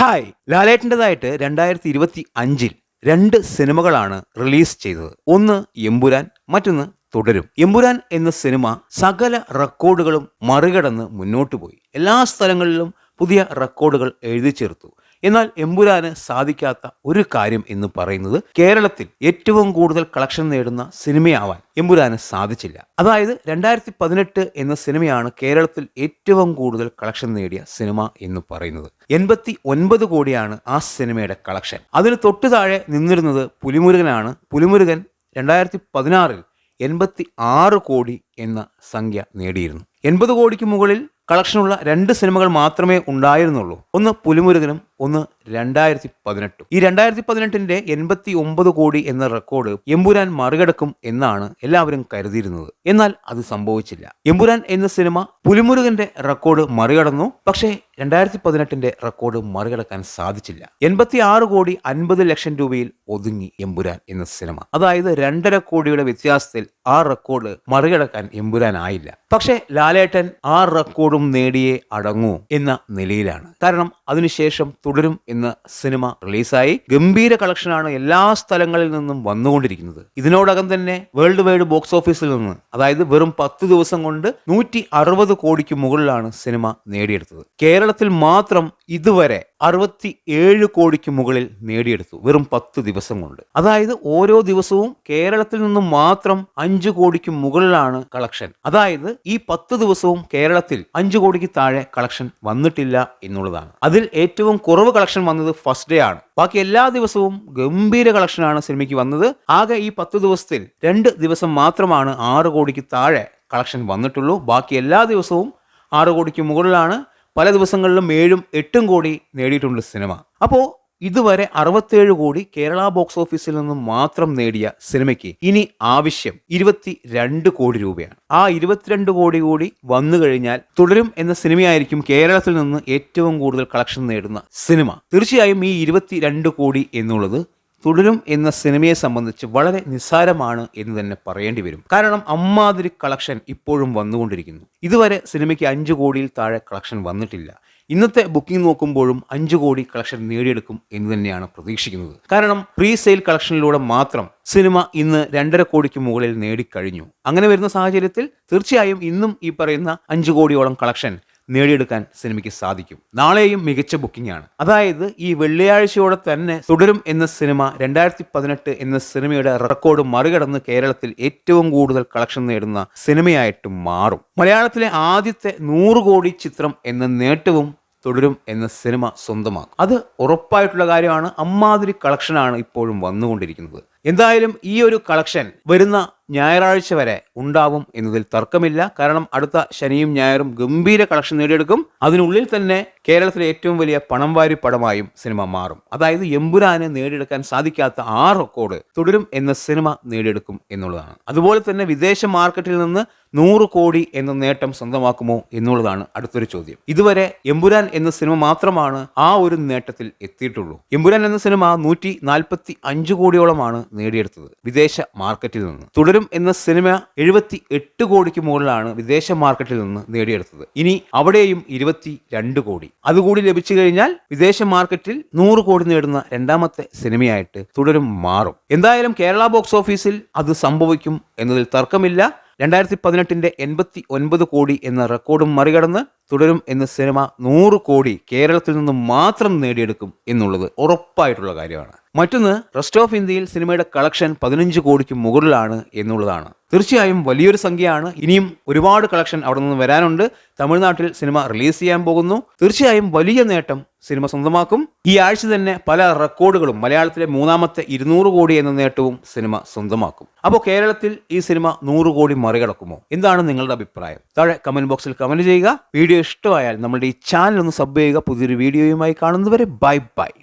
Hi. ലാലേട്ടന്റെതായിട്ട് രണ്ടായിരത്തി ഇരുപത്തി അഞ്ചിൽ രണ്ട് സിനിമകളാണ് റിലീസ് ചെയ്തത്. ഒന്ന് എമ്പുരാൻ മറ്റൊന്ന് തുടരും. എമ്പുരാൻ എന്ന സിനിമ സകല റെക്കോർഡുകളും മറികടന്ന് മുന്നോട്ട് പോയി. എല്ലാ സ്ഥലങ്ങളിലും പുതിയ റെക്കോർഡുകൾ എഴുതി ചേർത്തു. എന്നാൽ എമ്പുരാന് സാധിക്കാത്ത ഒരു കാര്യം എന്ന് പറയുന്നത് കേരളത്തിൽ ഏറ്റവും കൂടുതൽ കളക്ഷൻ നേടുന്ന സിനിമയാവാൻ എമ്പുരാന് സാധിച്ചില്ല. അതായത് രണ്ടായിരത്തി പതിനെട്ട് എന്ന സിനിമയാണ് കേരളത്തിൽ ഏറ്റവും കൂടുതൽ കളക്ഷൻ നേടിയ സിനിമ എന്ന് പറയുന്നത്. എൺപത്തി ഒൻപത് കോടിയാണ് ആ സിനിമയുടെ കളക്ഷൻ അതിന് തൊട്ടു താഴെ നിന്നിരുന്നത് പുലിമുരുകനാണ്. പുലിമുരുകൻ രണ്ടായിരത്തി പതിനാറിൽ എൺപത്തി ആറ് കോടി എന്ന സംഖ്യ നേടിയിരുന്നു. എൺപത് കോടിക്ക് മുകളിൽ കളക്ഷനുള്ള രണ്ട് സിനിമകൾ മാത്രമേ ഉണ്ടായിരുന്നുള്ളൂ. ഒന്ന് പുലിമുരുകനും ഒന്ന് രണ്ടായിരത്തി പതിനെട്ടും ഈ രണ്ടായിരത്തി പതിനെട്ടിന്റെ എൺപത്തി ഒമ്പത് കോടി എന്ന റെക്കോർഡ് എമ്പുരാൻ മറികടക്കും എന്നാണ് എല്ലാവരും കരുതിയിരുന്നത്. എന്നാൽ അത് സംഭവിച്ചില്ല. എമ്പുരാൻ എന്ന സിനിമ പുലിമുരുകന്റെ റെക്കോർഡ് മറികടന്നു. പക്ഷേ രണ്ടായിരത്തി പതിനെട്ടിന്റെ റെക്കോർഡ് മറികടക്കാൻ സാധിച്ചില്ല. എൺപത്തി ആറ് കോടി അൻപത് ലക്ഷം രൂപയിൽ ഒതുങ്ങി എമ്പുരാൻ എന്ന സിനിമ. അതായത് രണ്ടര കോടിയുടെ വ്യത്യാസത്തിൽ ആ റെക്കോർഡ് മറികടക്കാൻ എമ്പുരാൻ ആയില്ല. പക്ഷേ ലാലേട്ടൻ ആ റെക്കോർഡും നേടിയേ അടങ്ങൂ എന്ന നിലയിലാണ്. കാരണം അതിനുശേഷം തുടരും എന്ന സിനിമ റിലീസായി. ഗംഭീര കളക്ഷനാണ് എല്ലാ സ്ഥലങ്ങളിൽ നിന്നും വന്നുകൊണ്ടിരിക്കുന്നത്. ഇതിനോടകം തന്നെ വേൾഡ് വൈഡ് ബോക്സ് ഓഫീസിൽ നിന്ന് അതായത് വെറും പത്ത് ദിവസം കൊണ്ട് നൂറ്റി അറുപത് കോടിക്ക് മുകളിലാണ് സിനിമ നേടിയെടുത്തത്. കേരളത്തിൽ മാത്രം ഇതുവരെ അറുപത്തി ഏഴ് കോടിക്ക് മുകളിൽ നേടിയെടുത്തു. വെറും പത്ത് ദിവസം കൊണ്ട്. അതായത് ഓരോ ദിവസവും കേരളത്തിൽ നിന്നും മാത്രം അഞ്ച് കോടിക്ക് മുകളിലാണ് കളക്ഷൻ. അതായത് ഈ പത്ത് ദിവസവും കേരളത്തിൽ അഞ്ചു കോടിക്ക് താഴെ കളക്ഷൻ വന്നിട്ടില്ല എന്നുള്ളതാണ്. അതിൽ ഏറ്റവും കുറവ് കളക്ഷൻ വന്നത് ഫസ്റ്റ് ഡേ ആണ്. ബാക്കി എല്ലാ ദിവസവും ഗംഭീര കളക്ഷനാണ് സിനിമയ്ക്ക് വന്നത്. ആകെ ഈ പത്ത് ദിവസത്തിൽ രണ്ട് ദിവസം മാത്രമാണ് ആറ് കോടിക്ക് താഴെ കളക്ഷൻ വന്നിട്ടുള്ളൂ. ബാക്കി എല്ലാ ദിവസവും ആറ് കോടിക്ക് മുകളിലാണ് പല ദിവസങ്ങളിലും ഏഴും എട്ടും കോടി നേടിയിട്ടുണ്ട് സിനിമ. അപ്പോൾ ഇതുവരെ അറുപത്തേഴ് കോടി കേരള ബോക്സ് ഓഫീസിൽ നിന്നും മാത്രം നേടിയ സിനിമയ്ക്ക് ഇനി ആവശ്യം ഇരുപത്തി രണ്ട് കോടി രൂപയാണ്. ആ ഇരുപത്തിരണ്ട് കോടി കൂടി വന്നു കഴിഞ്ഞാൽ തുടരും എന്ന സിനിമയായിരിക്കും കേരളത്തിൽ നിന്ന് ഏറ്റവും കൂടുതൽ കളക്ഷൻ നേടുന്ന സിനിമ. തീർച്ചയായും ഈ ഇരുപത്തിരണ്ട് കോടി എന്നുള്ളത് തുടരും എന്ന സിനിമയെ സംബന്ധിച്ച് വളരെ നിസ്സാരമാണ് എന്ന് തന്നെ പറയേണ്ടി വരും. കാരണം അമ്മാതിരി കളക്ഷൻ ഇപ്പോഴും വന്നുകൊണ്ടിരിക്കുന്നു. ഇതുവരെ സിനിമയ്ക്ക് അഞ്ച് കോടിയിൽ താഴെ കളക്ഷൻ വന്നിട്ടില്ല. ഇന്നത്തെ ബുക്കിംഗ് നോക്കുമ്പോഴും അഞ്ച് കോടി കളക്ഷൻ നേടിയെടുക്കും എന്ന് തന്നെയാണ് പ്രതീക്ഷിക്കുന്നത്. കാരണം പ്രീ സെയിൽ കളക്ഷനിലൂടെ മാത്രം സിനിമ ഇന്ന് രണ്ടര കോടിക്ക് മുകളിൽ നേടിക്കഴിഞ്ഞു. അങ്ങനെ വരുന്ന സാഹചര്യത്തിൽ തീർച്ചയായും ഇന്നും ഈ പറയുന്ന അഞ്ച് കോടിയോളം കളക്ഷൻ നേടിയെടുക്കാൻ സിനിമയ്ക്ക് സാധിക്കും. നാളെയും മികച്ച ബുക്കിംഗ് ആണ്. അതായത് ഈ വെള്ളിയാഴ്ചയോടെ തന്നെ തുടരും എന്ന സിനിമ രണ്ടായിരത്തി പതിനെട്ട് എന്ന സിനിമയുടെ റെക്കോർഡ് മറികടന്ന് കേരളത്തിൽ ഏറ്റവും കൂടുതൽ കളക്ഷൻ നേടുന്ന സിനിമയായിട്ട് മാറും. മലയാളത്തിലെ ആദ്യത്തെ നൂറ് കോടി ചിത്രം എന്ന നേട്ടവും തുടരും എന്ന സിനിമ സ്വന്തമാക്കും. അത് ഉറപ്പായിട്ടുള്ള കാര്യമാണ്. അമ്മാതിരി കളക്ഷനാണ് ഇപ്പോഴും വന്നുകൊണ്ടിരിക്കുന്നത്. എന്തായാലും ഈ ഒരു കളക്ഷൻ വരുന്ന ഞായറാഴ്ച വരെ ഉണ്ടാവും എന്നതിൽ തർക്കമില്ല. കാരണം അടുത്ത ശനിയും ഞായറും ഗംഭീര കളക്ഷൻ നേടിയെടുക്കും. അതിനുള്ളിൽ തന്നെ കേരളത്തിലെ ഏറ്റവും വലിയ പണം വാരി പടമായും സിനിമ മാറും. അതായത് എമ്പുരാന് നേടിയെടുക്കാൻ സാധിക്കാത്ത ആ റെക്കോർഡ് തുടരും എന്ന സിനിമ നേടിയെടുക്കും എന്നുള്ളതാണ്. അതുപോലെ തന്നെ വിദേശ മാർക്കറ്റിൽ നിന്ന് നൂറ് കോടി എന്ന നേട്ടം സ്വന്തമാക്കുമോ എന്നുള്ളതാണ് അടുത്തൊരു ചോദ്യം. ഇതുവരെ എമ്പുരാൻ എന്ന സിനിമ മാത്രമാണ് ആ ഒരു നേട്ടത്തിൽ എത്തിയിട്ടുള്ളൂ. എമ്പുരാൻ എന്ന സിനിമ നൂറ്റി നാൽപ്പത്തി അഞ്ച് കോടിയോളമാണ് നേടിയെടുത്തത് വിദേശ മാർക്കറ്റിൽ നിന്ന്. തുടരും എന്ന സിനിമ എഴുപത്തി എട്ട് കോടിക്ക് മുകളിലാണ് വിദേശ മാർക്കറ്റിൽ നിന്ന് നേടിയെടുത്തത്. ഇനി അവിടെയും ഇരുപത്തി രണ്ട് കോടി. അതുകൂടി ലഭിച്ചു കഴിഞ്ഞാൽ വിദേശ മാർക്കറ്റിൽ നൂറ് കോടി നേടുന്ന രണ്ടാമത്തെ സിനിമയായിട്ട് തുടരും മാറും. എന്തായാലും കേരള ബോക്സ് ഓഫീസിൽ അത് സംഭവിക്കും എന്നതിൽ തർക്കമില്ല. രണ്ടായിരത്തി പതിനെട്ടിന്റെ എൺപത്തി ഒൻപത് കോടി എന്ന റെക്കോർഡും മറികടന്ന് തുടരും എന്ന സിനിമ നൂറ് കോടി കേരളത്തിൽ നിന്ന് മാത്രം നേടിയെടുക്കും എന്നുള്ളത് ഉറപ്പായിട്ടുള്ള കാര്യമാണ്. മറ്റൊന്ന് റെസ്റ്റ് ഓഫ് ഇന്ത്യയിൽ സിനിമയുടെ കളക്ഷൻ പതിനഞ്ച് കോടിക്ക് മുകളിലാണ് എന്നുള്ളതാണ്. തീർച്ചയായും വലിയൊരു സംഖ്യയാണ്. ഇനിയും ഒരുപാട് കളക്ഷൻ അവിടെ നിന്ന് വരാനുണ്ട്. തമിഴ്നാട്ടിൽ സിനിമ റിലീസ് ചെയ്യാൻ പോകുന്നു. തീർച്ചയായും വലിയ നേട്ടം സിനിമ സ്വന്തമാക്കും. ഈ ആഴ്ച തന്നെ പല റെക്കോർഡുകളും മലയാളത്തിലെ മൂന്നാമത്തെ ഇരുന്നൂറ് കോടി എന്ന നേട്ടവും സിനിമ സ്വന്തമാക്കും. അപ്പോൾ കേരളത്തിൽ ഈ സിനിമ നൂറ് കോടി മറികടക്കുമോ? എന്താണ് നിങ്ങളുടെ അഭിപ്രായം? താഴെ കമന്റ് ബോക്സിൽ കമന്റ് ചെയ്യുക. വീഡിയോ ഇഷ്ടമായാൽ നമ്മുടെ ഈ ചാനൽ ഒന്ന് സബ് ചെയ്യുക. പുതിയൊരു വീഡിയോയുമായി കാണുന്നവരെ ബൈ ബൈ